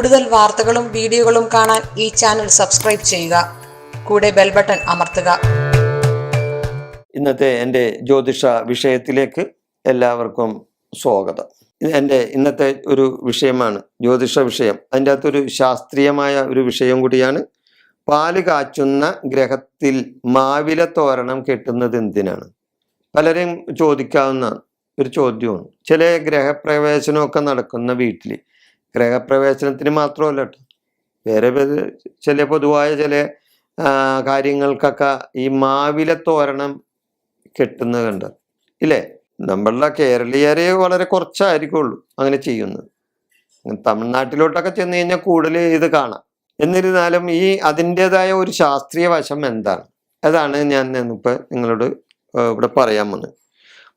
കൂടുതൽ വാർത്തകളും വീഡിയോകളും കാണാൻ ഈ ചാനൽ സബ്സ്ക്രൈബ് ചെയ്യുക. കൂടെ ബെൽ ബട്ടൺ അമർത്തുക. ഇന്നത്തെ എന്റെ ജ്യോതിഷ വിഷയത്തിലേക്ക് എല്ലാവർക്കും സ്വാഗതം. എന്റെ ഇന്നത്തെ ഒരു വിഷയമാണ് ജ്യോതിഷ വിഷയം. അതിന്റെ അകത്തൊരു ശാസ്ത്രീയമായ ഒരു വിഷയം കൂടിയാണ്. പാൽ കാച്ചുന്ന ഗ്രഹത്തിൽ മാവില തോരണം കെട്ടുന്നത് എന്തിനാണ്? പലരും ചോദിക്കാവുന്ന ഒരു ചോദ്യമാണ്. ചില ഗ്രഹപ്രവേശനമൊക്കെ നടക്കുന്ന വീട്ടിൽ ഗ്രഹപ്രവേശനത്തിന് മാത്രമല്ല വേറെ ചില പൊതുവായ ചില കാര്യങ്ങൾക്കൊക്കെ ഈ മാവില തോരണം കെട്ടുന്നത് ഇല്ലേ? നമ്മളുടെ കേരളീയരെ വളരെ കുറച്ചായിരിക്കുള്ളൂ അങ്ങനെ ചെയ്യുന്നത്. തമിഴ്നാട്ടിലോട്ടൊക്കെ ചെന്ന് കഴിഞ്ഞാൽ കൂടുതൽ ഇത് കാണാം. എന്നിരുന്നാലും ഈ അതിന്റെതായ ഒരു ശാസ്ത്രീയ വശം എന്താണ്? അതാണ് ഞാൻ ഇപ്പം നിങ്ങളോട് ഇവിടെ പറയാൻ വന്നത്.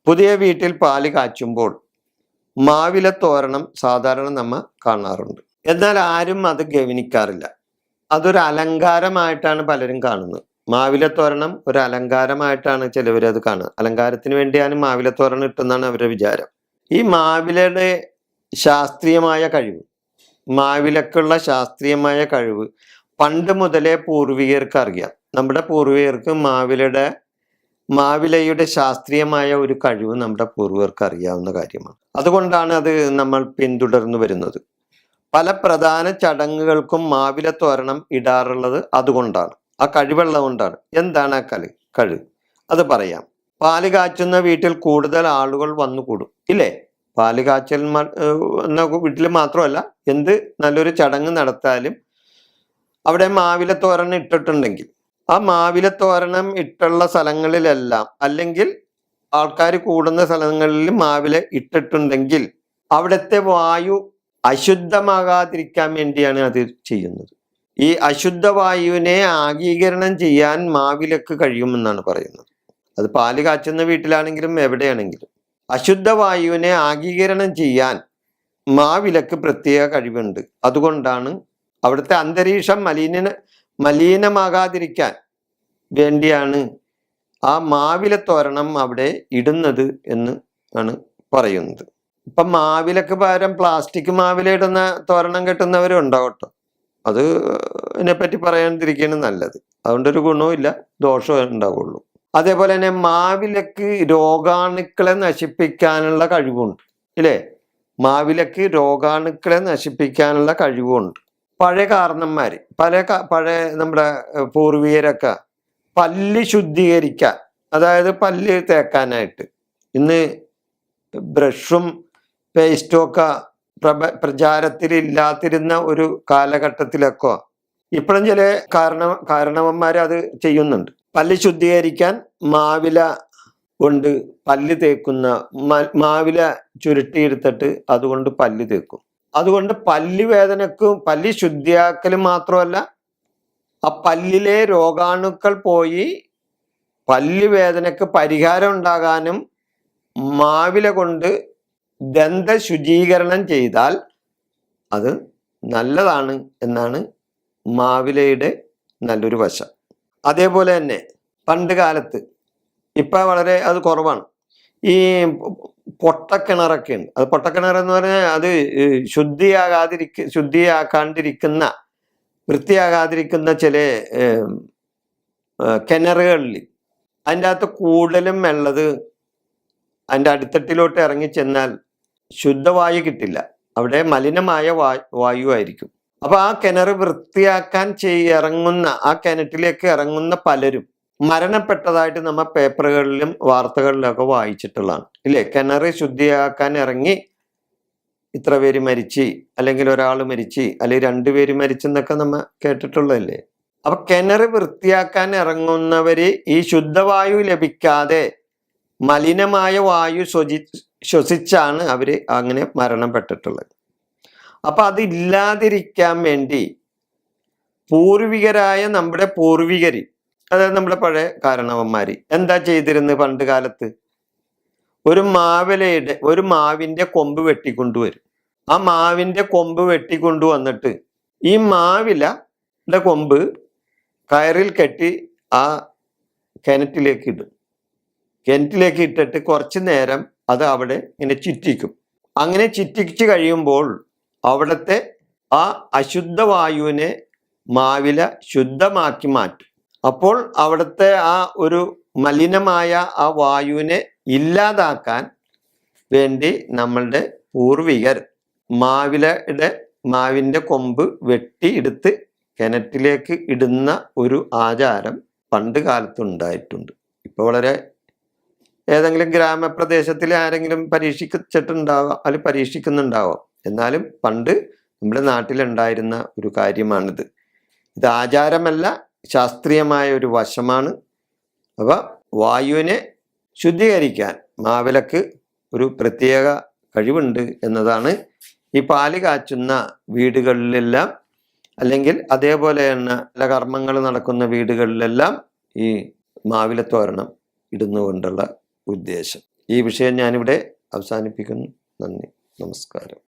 പുതിയ വീട്ടിൽ പാൽ കാച്ചുമ്പോൾ മാവില തോരണം സാധാരണ നമ്മ കാണാറുണ്ട്. എന്നാൽ ആരും അത് ഗവനിക്കാറില്ല. അതൊരു അലങ്കാരമായിട്ടാണ് പലരും കാണുന്നത്. മാവില തോരണം ഒരു അലങ്കാരമായിട്ടാണ് ചിലവർ അത് കാണുക. അലങ്കാരത്തിന് വേണ്ടിയാണ് മാവില തോരണം ഇട്ടെന്നാണ് അവരുടെ വിചാരം. ഈ മാവിലയുടെ ശാസ്ത്രീയമായ കഴിവ് മാവിലക്കുള്ള ശാസ്ത്രീയമായ കഴിവ് പണ്ട് മുതലേ പൂർവികർക്ക് അറിയാം. നമ്മുടെ പൂർവികർക്ക് മാവിലയുടെ മാവിലയുടെ ശാസ്ത്രീയമായ ഒരു കഴിവ് നമ്മുടെ പൂർവർക്ക് അറിയാവുന്ന കാര്യമാണ്. അതുകൊണ്ടാണ് അത് നമ്മൾ പിന്തുടർന്നു വരുന്നത്. പല പ്രധാന ചടങ്ങുകൾക്കും മാവില തോരണം ഇടാറുള്ളത് അതുകൊണ്ടാണ്. ആ കഴിവുള്ളത് കൊണ്ടാണ്. എന്താണ് ആ കളി കഴിവ്. അത് പറയാം. പാൽ കാച്ചുന്ന വീട്ടിൽ കൂടുതൽ ആളുകൾ വന്നു കൂടും ഇല്ലേ? പാൽ കാച്ചൽ എന്ന വീട്ടിൽ മാത്രമല്ല എന്ത് നല്ലൊരു ചടങ്ങ് നടത്താലും അവിടെ മാവില തോരണം ഇട്ടിട്ടുണ്ടെങ്കിൽ ആ മാവില തോരണം ഇട്ടുള്ള സ്ഥലങ്ങളിലെല്ലാം അല്ലെങ്കിൽ ആൾക്കാർ കൂടുന്ന സ്ഥലങ്ങളിൽ മാവില ഇട്ടിട്ടുണ്ടെങ്കിൽ അവിടുത്തെ വായു അശുദ്ധമാകാതിരിക്കാൻ വേണ്ടിയാണ് അത് ചെയ്യുന്നത്. ഈ അശുദ്ധ വായുവിനെ ആഗീകരണം ചെയ്യാൻ മാവിലക്ക് കഴിയുമെന്നാണ് പറയുന്നത്. അത് പാൽ കാച്ചുന്ന വീട്ടിലാണെങ്കിലും എവിടെയാണെങ്കിലും. അശുദ്ധ വായുവിനെ ആഗീകരണം ചെയ്യാൻ മാവിലക്ക് പ്രത്യേക കഴിവുണ്ട്. അതുകൊണ്ടാണ് അവിടുത്തെ അന്തരീക്ഷം മലിന മലിനമാകാതിരിക്കാൻ വേണ്ടിയാണ് ആ മാവില തോരണം അവിടെ ഇടുന്നത് എന്ന് ആണ് പറയുന്നത്. ഇപ്പം മാവിലക്ക് പകരം പ്ലാസ്റ്റിക് മാവില ഇടുന്ന തോരണം കെട്ടുന്നവരും ഉണ്ടാവട്ടോ അത് ഇതിനെപ്പറ്റി പറയാണ്ടിരിക്കുകയാണ് നല്ലത്. അതുകൊണ്ടൊരു ഗുണവും ഇല്ല ദോഷവും ഉണ്ടാവുള്ളൂ. അതേപോലെ തന്നെ മാവിലക്ക് രോഗാണുക്കളെ നശിപ്പിക്കാനുള്ള കഴിവുണ്ട്. ഇല്ലേ? മാവിലക്ക് രോഗാണുക്കളെ നശിപ്പിക്കാനുള്ള കഴിവുണ്ട്. പഴയ കാരണന്മാർ പല പഴയ നമ്മുടെ പൂർവീകരൊക്കെ പല്ല് ശുദ്ധീകരിക്കാൻ അതായത് പല്ല് തേക്കാനായിട്ട്. ഇന്ന് ബ്രഷും പേസ്റ്റും ഒക്കെ പ്രഭ പ്രചാരത്തിലില്ലാതിരുന്ന ഒരു കാലഘട്ടത്തിലൊക്കെ ഇപ്പോഴും ചില കാരണ കാരണവന്മാർ അത് ചെയ്യുന്നുണ്ട്. പല്ല് ശുദ്ധീകരിക്കാൻ മാവില കൊണ്ട് പല്ല് തേക്കുന്ന മാവില ചുരുട്ടിയെടുത്തിട്ട് അതുകൊണ്ട് പല്ല് തേക്കും. അതുകൊണ്ട് പല്ലി വേദനക്കും പല്ലി ശുദ്ധിയാക്കൽ മാത്രമല്ല ആ പല്ലിലെ രോഗാണുക്കൾ പോയി പല്ലി വേദനക്ക് പരിഹാരം ഉണ്ടാകാനും മാവില കൊണ്ട് ദന്ത ശുചീകരണം ചെയ്താൽ അത് നല്ലതാണ് എന്നാണ് മാവിലയുടെ നല്ലൊരു വശം. അതേപോലെ തന്നെ പണ്ട് കാലത്ത് ഇപ്പം വളരെ അത് കുറവാണ്. ഈ പൊട്ടക്കിണറൊക്കെ ഉണ്ട് അത് പൊട്ടക്കിണർ എന്ന് പറഞ്ഞാൽ അത് ശുദ്ധിയാകാതിരിക്ക ശുദ്ധിയാക്കാണ്ടിരിക്കുന്ന വൃത്തിയാകാതിരിക്കുന്ന ചില കിണറുകളിൽ അതിന്റെ അകത്ത് കൂടുതലും വെള്ളത് അതിന്റെ അടിത്തട്ടിലോട്ട് ഇറങ്ങി ചെന്നാൽ ശുദ്ധവായു കിട്ടില്ല. അവിടെ മലിനമായ വായു വായു ആയിരിക്കും. അപ്പോൾ ആ കിണർ വൃത്തിയാക്കാൻ ചെയ് ഇറങ്ങുന്ന ആ കിണറ്റിലേക്ക് ഇറങ്ങുന്ന പലരും മരണപ്പെട്ടതായിട്ട് നമ്മൾ പേപ്പറുകളിലും വാർത്തകളിലൊക്കെ വായിച്ചിട്ടുള്ളതാണ്. ഇല്ലേ? കിണർ ശുദ്ധിയാക്കാൻ ഇറങ്ങി ഇത്ര പേര് മരിച്ച് അല്ലെങ്കിൽ ഒരാൾ മരിച്ച് അല്ലെങ്കിൽ രണ്ടുപേര് മരിച്ചെന്നൊക്കെ നമ്മൾ കേട്ടിട്ടുള്ളതല്ലേ? അപ്പൊ കിണർ വൃത്തിയാക്കാൻ ഇറങ്ങുന്നവര് ഈ ശുദ്ധവായു ലഭിക്കാതെ മലിനമായ വായു ശ്വസി ശ്വസിച്ചാണ് അവർ അങ്ങനെ മരണപ്പെട്ടിട്ടുള്ളത്. അപ്പൊ അതില്ലാതിരിക്കാൻ വേണ്ടി പൂർവികരായ നമ്മുടെ പൂർവികര് അതായത് നമ്മുടെ പഴയ കാരണവന്മാര്. എന്താ ചെയ്തിരുന്നത് പണ്ട് കാലത്ത്? ഒരു മാവിലയുടെ ഒരു മാവിന്റെ കൊമ്പ് വെട്ടിക്കൊണ്ടുവരും. ആ മാവിന്റെ കൊമ്പ് വെട്ടിക്കൊണ്ടുവന്നിട്ട് ഈ മാവിലയുടെ കൊമ്പ് കയറിൽ കെട്ടി ആ കിണറ്റിലേക്ക് ഇടും. കിണറ്റിലേക്ക് ഇട്ടിട്ട് കുറച്ച് നേരം അത് അവിടെ ഇങ്ങനെ ചുറ്റിക്കും. അങ്ങനെ ചുറ്റിച്ച് കഴിയുമ്പോൾ അവിടുത്തെ ആ അശുദ്ധ വായുവിനെ മാവില ശുദ്ധമാക്കി മാറ്റും. അപ്പോൾ അവിടുത്തെ ആ ഒരു മലിനമായ ആ വായുവിനെ ഇല്ലാതാക്കാൻ വേണ്ടി നമ്മളുടെ പൂർവികർ മാവിലയുടെ മാവിന്റെ കൊമ്പ് വെട്ടിയെടുത്ത് കിണറ്റിലേക്ക് ഇടുന്ന ഒരു ആചാരം പണ്ട് കാലത്ത് ഉണ്ടായിട്ടുണ്ട്. ഇപ്പോൾ വളരെ ഏതെങ്കിലും ഗ്രാമപ്രദേശത്തിൽ ആരെങ്കിലും പരീക്ഷിച്ചിട്ടുണ്ടാവാം അല്ലെങ്കിൽ പരീക്ഷിക്കുന്നുണ്ടാവാം. എന്നാലും പണ്ട് നമ്മുടെ നാട്ടിലുണ്ടായിരുന്ന ഒരു കാര്യമാണിത്. ഇത് ആചാരമല്ല ശാസ്ത്രീയമായ ഒരു വശമാണ്. അപ്പോൾ വായുവിനെ ശുദ്ധീകരിക്കാൻ മാവിലക്ക് ഒരു പ്രത്യേക കഴിവുണ്ട് എന്നതാണ്. ഈ പാൽ കാച്ചുന്ന വീടുകളിലെല്ലാം അല്ലെങ്കിൽ അതേപോലെ തന്നെ പല കർമ്മങ്ങൾ നടക്കുന്ന വീടുകളിലെല്ലാം ഈ മാവിലത്തോരണം ഇടുന്നുകൊണ്ടുള്ള ഉദ്ദേശം. ഈ വിഷയം ഞാനിവിടെ അവസാനിപ്പിക്കുന്നു. നന്ദി. നമസ്കാരം.